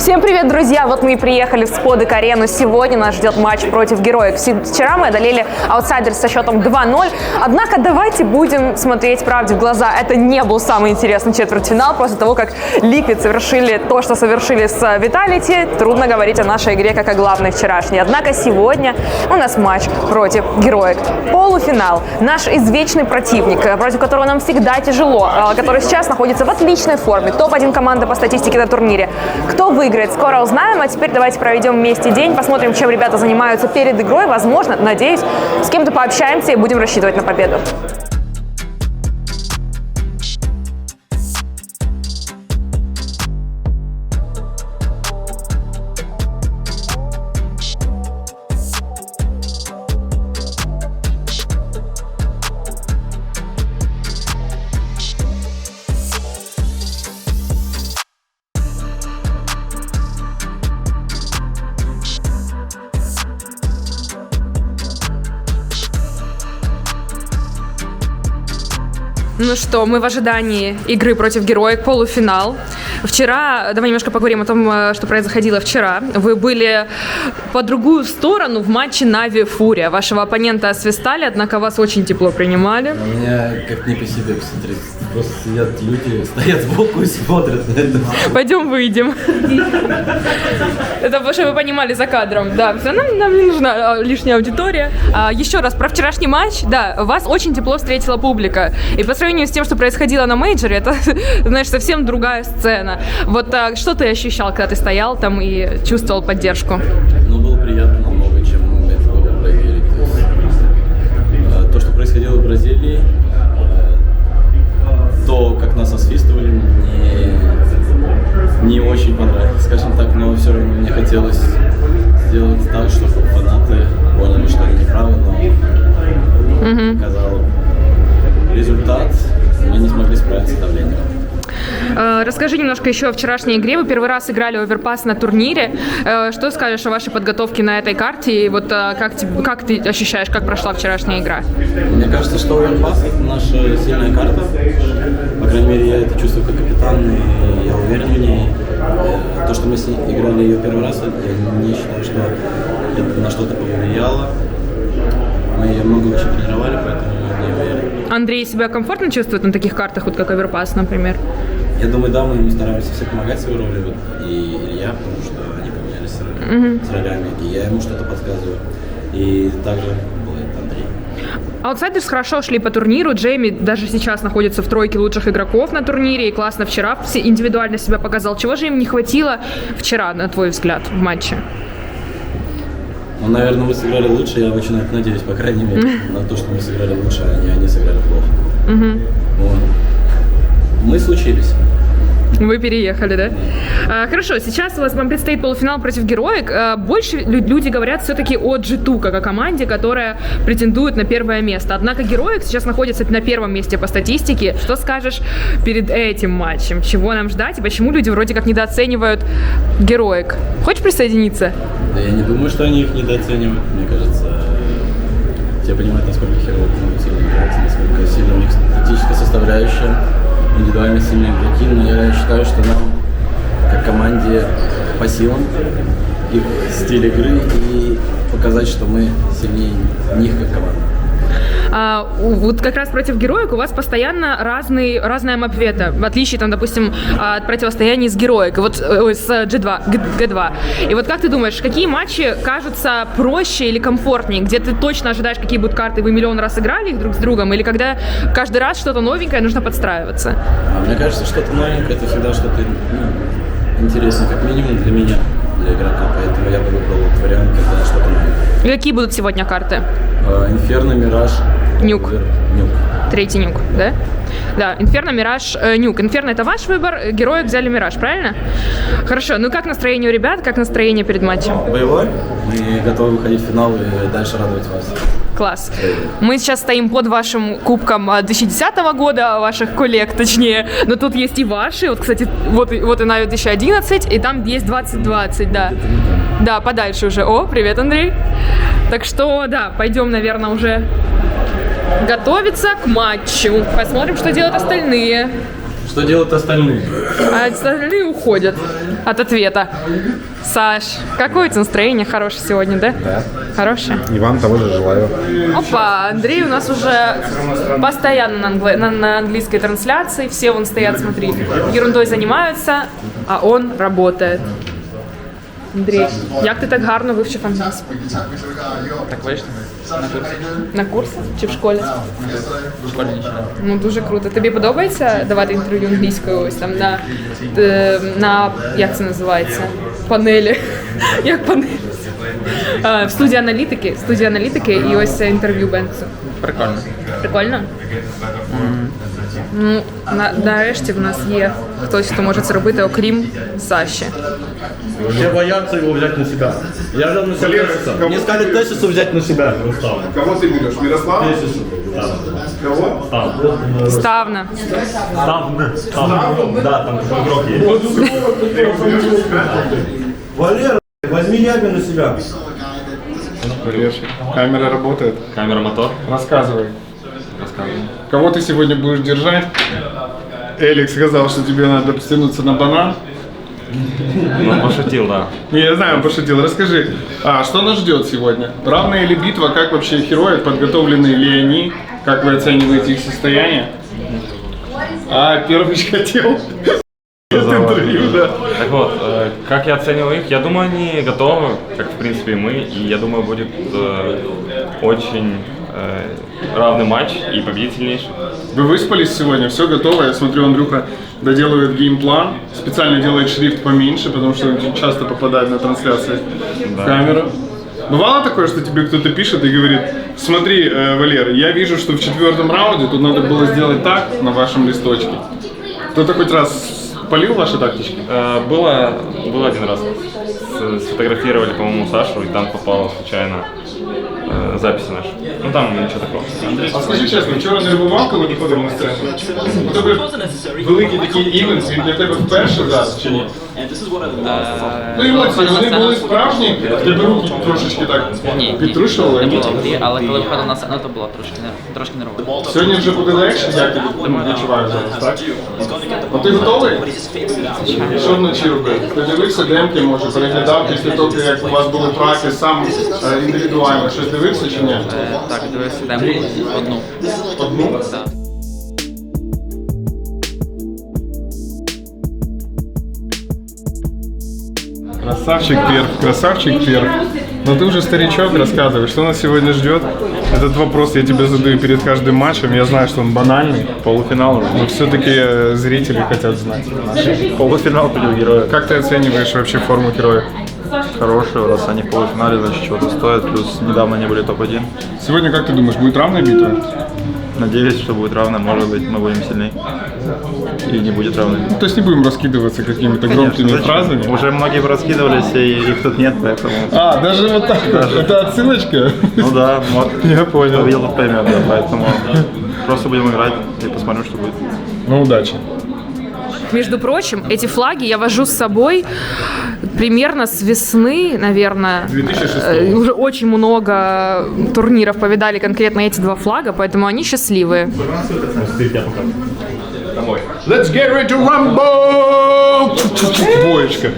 Всем привет, друзья! Вот мы и приехали в Сподек Арену. Сегодня нас ждет матч против героев. Вчера мы одолели аутсайдер со счетом 2-0. Однако давайте будем смотреть правде в глаза. Это не был самый интересный четвертьфинал. После того, как Ликвид совершили то, что совершили с Виталити, трудно говорить о нашей игре как о главной вчерашней. Однако сегодня у нас матч против героев. Полуфинал. Наш извечный противник, против которого нам всегда тяжело, э, который сейчас находится в отличной форме. Топ-1 команда по статистике на турнире. Кто выиграет, скоро узнаем. А теперь давайте проведем вместе день, посмотрим, чем ребята занимаются перед игрой. Возможно, надеюсь, с кем-то пообщаемся и будем рассчитывать на победу. Ну что, мы в ожидании игры против героек, полуфинал. Вчера, давай немножко поговорим о том, э, что происходило вчера. Вы были по другую сторону в матче Нави Фурия. Вашего оппонента освистали, однако вас очень тепло принимали. У меня как не по себе, посмотри. Просто сидят люди, стоят сбоку и смотрят на это. Пойдем выйдем. Это чтобы вы понимали за кадром. Да, все, нам, нам не нужна а, лишняя аудитория. А, еще раз, про вчерашний матч. Да, вас очень тепло встретила публика. И по сравнению с тем, что происходило на мейджоре, это, знаешь, совсем другая сцена. Вот а, что ты ощущал, когда ты стоял там и чувствовал поддержку? Ну, было приятно намного, чем это было Бразилии. То, есть, э, то, что происходило в Бразилии, э, то, как нас освистывали, мне не очень понравилось, скажем так, но все равно мне хотелось сделать так, чтобы фанаты поняли, что они неправы, но показал результат, мы не смогли справиться с давлением. Э, Расскажи немножко еще о вчерашней игре. Вы первый раз играли оверпас на турнире. Э, Что скажешь о вашей подготовке на этой карте? И вот э, как, тебе- как ты ощущаешь, как прошла вчерашняя игра? Мне кажется, что Оверпас это наша сильная карта. По крайней мере, я это чувствую как капитан, и я уверен в ней. То, что мы с ней играли ее первый раз, я не считаю, что это на что-то повлияло. Мы ее много очень тренировали, поэтому не уверен. Андрей себя комфортно чувствует на таких картах, вот как оверпас, например? Я думаю, да, мы ему стараемся все помогать своей роли. Вот, И Илья, потому что они поменялись с ролями, с ролями, и я ему что-то подсказываю. И также бывает Андрей. Аутсайдерс хорошо шли по турниру. Джейми даже сейчас находится в тройке лучших игроков на турнире. И классно вчера индивидуально себя показал. Чего же им не хватило вчера, на твой взгляд, в матче? Ну, наверное, мы сыграли лучше, я очень на это надеюсь, по крайней мере, на то, что мы сыграли лучше, а не они сыграли плохо. Вот. Мы случились. Вы переехали, да? А, хорошо, сейчас у вас вам предстоит полуфинал против героек. А, больше лю- люди говорят все-таки о G2, как о команде, которая претендует на первое место. Однако героек сейчас находится на первом месте по статистике. Что скажешь перед этим матчем? Чего нам ждать и почему люди вроде как недооценивают героек? Хочешь присоединиться? Да я не думаю, что они их недооценивают. Мне кажется, те понимают, насколько херово сильно играть, насколько сильно у них статическая составляющая, индивидуально сильные игроки. Но я считаю, что нам, как команде, по силам их стиль игры и показать, что мы сильнее них, как команда. А, вот как раз против героек у вас постоянно разный, разная мапвета, в отличие, там, допустим, от противостояний с героек, вот э, ой, с G2, Г- G2. И вот как ты думаешь, какие матчи кажутся проще или комфортнее, где ты точно ожидаешь, какие будут карты, вы миллион раз играли их друг с другом, или когда каждый раз что-то новенькое, нужно подстраиваться? А мне кажется, что-то новенькое, это всегда что-то ну, интересное, как минимум для меня, для игрока. Поэтому я бы выбрал вариант, когда что-то новенькое. Какие будут сегодня карты? Э, Инферно, Мираж. Нюк. Нюк. Третий нюк, да? Да, Инферно, Мираж, э, Нюк. Инферно это ваш выбор, э, герои взяли Мираж, правильно? Хорошо, ну как настроение у ребят, как настроение перед матчем? Боевой. Мы готовы выходить в финал и дальше радовать вас. Класс. Мы сейчас стоим под вашим кубком а, 2010 года, ваших коллег, точнее. Но тут есть и ваши. Вот, кстати, вот, и- вот и на 2011, и там есть 2020, да. Да, подальше уже. О, привет, Андрей. Так что, да, пойдем, наверное, уже готовиться к матчу. Посмотрим, что делают остальные. Что делают остальные? А остальные уходят от ответа. Саш, какое у тебя настроение хорошее сегодня, да? Да. Хорошее? И вам того же желаю. Опа, Андрей у нас уже постоянно на, англи- на- на английской трансляции. Все вон стоят, смотри, ерундой занимаются, а он работает. Андрій, як ти так гарно вивчив англійську? Так вийшло. На курсі. На курсі чи в школі? В школі нічого. Ну дуже круто. Тобі подобається давати інтерв'ю англійською ось там на, е, на як це називається? Панелі. Як панелі? Е, В студії аналітики, студії аналітики і ось це інтерв'ю Бенксу. Прикольно. Прикольно? Ну, на, нарешті в нас є хтось, хто може це робити, окрім Саші. Все боятся его взять на себя. Я взял на себя Тесиса. Мне сказали Тесису взять на себя. Кого ты берешь? Мирослава? Тесису. Кого? Ставна. Да, там игрок есть. Валера, возьми Ями на себя. Валерчик. Камера работает. Камера мотор. Рассказывай. Рассказывай. Кого ты сегодня будешь держать? Элик сказал, что тебе надо стянуться на банан. Ну, пошутил, да. Не, я знаю, он пошутил. Расскажи, а что нас ждет сегодня? Равная ли битва? Как вообще герои? Подготовлены ли они? Как вы оцениваете их состояние? А, Первыч хотел интервью, да. Так вот, как я оцениваю их? Я думаю, они готовы, как в принципе и мы. И я думаю, будет э, очень э, равный матч и победит сильнейший. Вы выспались сегодня, все готово. Я смотрю, Андрюха доделывает геймплан, специально делает шрифт поменьше, потому что он часто попадает на трансляции в Да. камеру. Бывало такое, что тебе кто-то пишет и говорит, смотри, э, Валера, я вижу, что в четвертом раунде тут надо было сделать так на вашем листочке. Кто-то хоть раз полил ваши тактички? Э, было, было один раз. С- сфотографировали, по-моему, Сашу, и там попала случайно э, записи наши. Ну там ничего такого. А скажи чесно, вчора не ревував, коли виходив на сцену? У тебе великі такі івенти, він для тебе вперше зараз чи ні? Ну емоції, вони були справжні, в тебе руки трошечки так Ні, підтрушували? не було води, але коли виходив на сцену, то було трошки, не- трошки нервово. Сьогодні вже буде легше, як ти відчуваєш зараз, так? А ти готовий? Що вночі робив? Ти дивився демки, може, переглядав після того, як у вас були праки сам е, індивідуально. Щось дивився чи ні? Е, Так, дивився демку одну. Одну? Так. Красавчик Перв, красавчик Перв. Но ты уже старичок, рассказывай, что нас сегодня ждет? Этот вопрос я тебе задаю перед каждым матчем. Я знаю, что он банальный, Полуфинал но все-таки зрители хотят знать. Полуфинал против героя. Как ты оцениваешь вообще форму героев? Хороший, раз они в полуфинале, значит чего-то стоят. Плюс недавно они были топ-1. Сегодня, как ты думаешь, будет равная битва? Надеюсь, что будет равно. Может быть, мы будем сильнее. И не будет равной. Ну, то есть не будем раскидываться какими-то громкими Зачем? фразами. Уже многие раскидывались, и их тут нет, поэтому... А, даже вот так вот. Это отсылочка? Ну да, мо- Я понял. кто видел, тот поймет, да, поэтому просто будем играть и посмотрим, что будет. Ну, удачи. Между прочим, эти флаги я вожу с собой примерно с весны, наверное. 2006 Э, Уже очень много турниров повидали конкретно эти два флага, поэтому они счастливые. Let's get ready to rumble! Двоечка.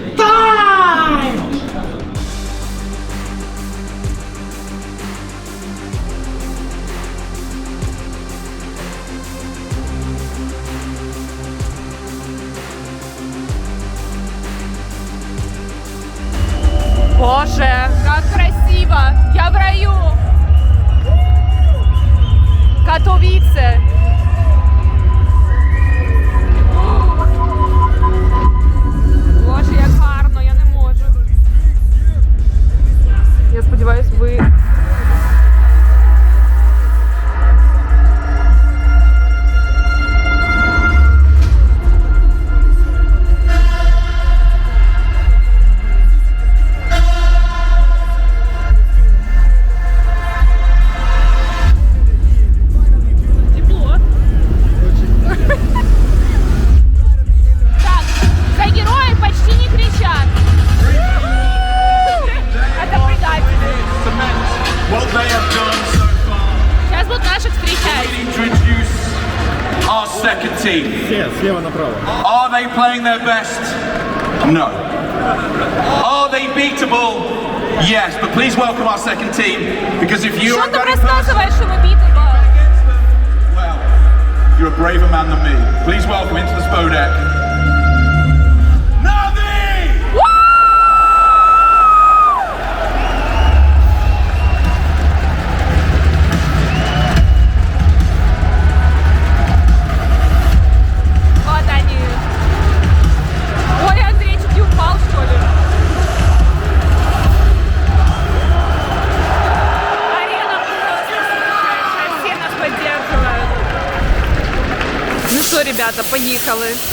playing their best? No. Are they beatable? Yes, but please welcome our second team because if you're Що a там gunning person, розказуєш, що ми бітимо? well, you're a braver man than me. Please welcome into the Spodek. ребята,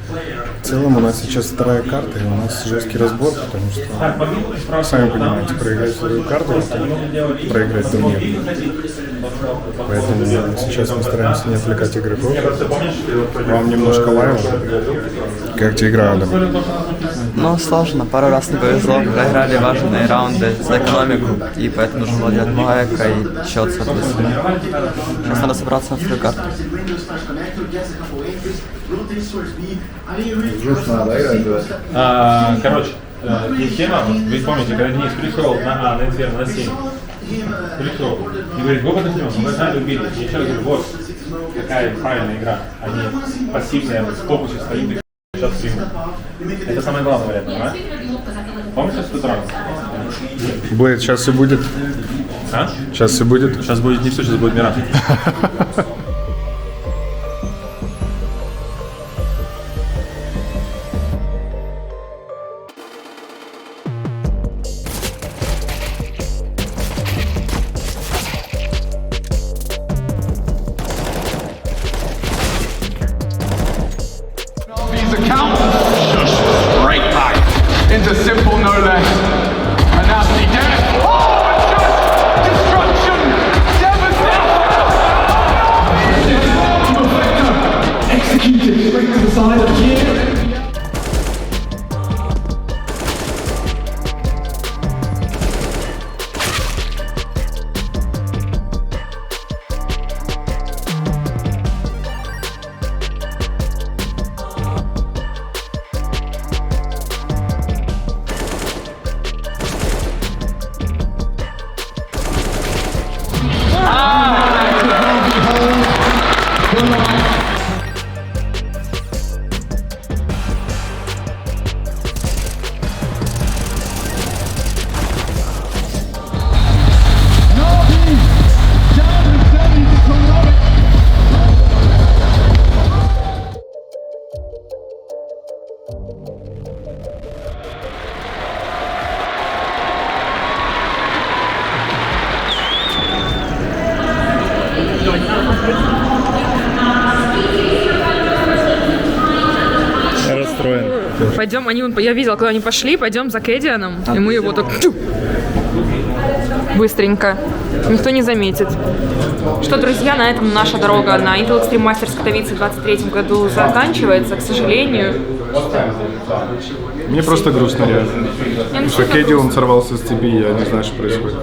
В целом у нас сейчас вторая карта, и у нас жесткий разбор, потому что, сами понимаете, проиграть вторую карту, это проиграть турнир. Поэтому сейчас мы стараемся не отвлекать игроков. Вам немножко лайва. Как тебе игра, Адам? Ну, сложно. Пару раз не повезло. Проиграли важные раунды за экономику, и поэтому нужно много эко и счет, соответственно. Сейчас надо собраться на вторую карту. А, короче, э, есть тема, вот вы помните, когда Денис пришел на А, на инферно, на 7, пришел и говорит, вы подождем, мы знали, убили. Я еще раз говорю, вот какая правильная игра, а не пассивная, вот в фокусе стоим и сейчас стримим. Это самое главное, вариант, понимаешь? Помнишь, что рано? Блейд, сейчас все будет. А? Сейчас все будет. Сейчас будет не все, сейчас будет Мираж. Пойдем, они, я видела, когда они пошли, пойдем за Кэдианом, и мы его так... тю. Быстренько. Никто не заметит. Что, друзья, на этом наша дорога на Intel Extreme Masters Катовице в 23 году заканчивается, к сожалению. Мне просто грустно реально. Что Кэдди, он сорвался с цепи, я не знаю, что происходит.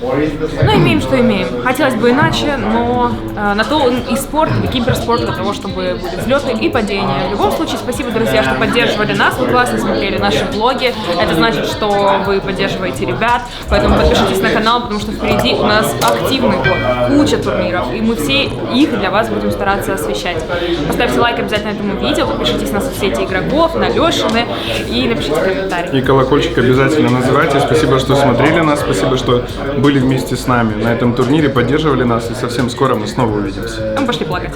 Ну, имеем, что имеем. Хотелось бы иначе, но э, на то и спорт, и киберспорт для того, чтобы были взлеты и падения. В любом случае, спасибо, друзья, что поддерживали нас, вы классно смотрели наши блоги. Это значит, что вы поддерживаете ребят, поэтому подпишитесь на канал, потому что впереди у нас активный год, куча турниров, и мы все их для вас будем стараться освещать. Поставьте лайк обязательно этому видео, подпишитесь на соцсети игроков, на Лешины и напишите комментарий. И колокольчик обязательно называйте. Спасибо, что смотрели нас, спасибо, что были вместе с нами на этом турнире, поддерживали нас, и совсем скоро мы снова увидимся. Мы пошли плакать.